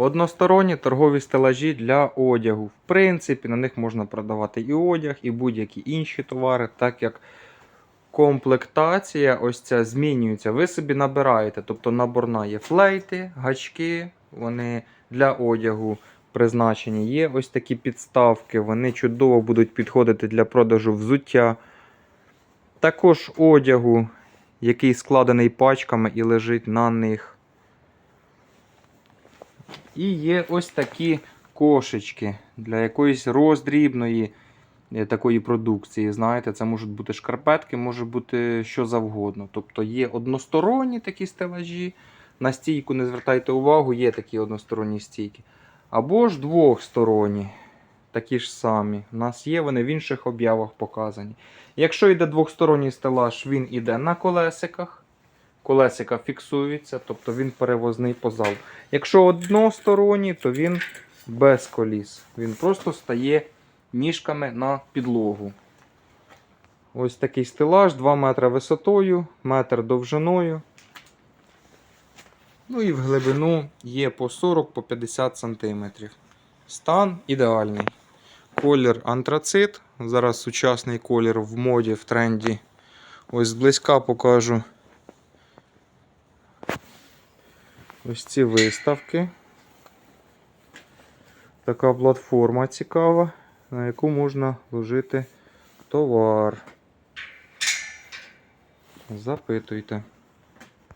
Односторонні торгові стелажі для одягу. В принципі, на них можна продавати і одяг, і будь-які інші товари, так як комплектація ось ця змінюється. Ви собі набираєте, тобто наборна є флейти, гачки, вони для одягу призначені. Є ось такі підставки, вони чудово будуть підходити для продажу взуття. Також одягу, який складений пачками і лежить на них. І є ось такі кошечки для якоїсь роздрібної е, такої продукції. Знаєте, це можуть бути шкарпетки, може бути що завгодно. Тобто є односторонні такі стелажі. На стійку не звертайте увагу, є такі односторонні стійки. Або ж двохсторонні. Такі ж самі. У нас є вони в інших об'явах показані. Якщо йде двохсторонній стелаж, він іде на колесиках. Колесика фіксуються, тобто він перевозний по залу. Якщо односторонній, то він без коліс. Він просто стає ніжками на підлогу. Ось такий стелаж, 2 метри висотою, метр довжиною. Ну і в глибину є по 40-50 см. Стан ідеальний. Колір антрацит. Зараз сучасний колір в моді, в тренді. Ось зблизька покажу. Ось ці виставки. Така платформа цікава, на яку можна ложити товар. Запитуйте.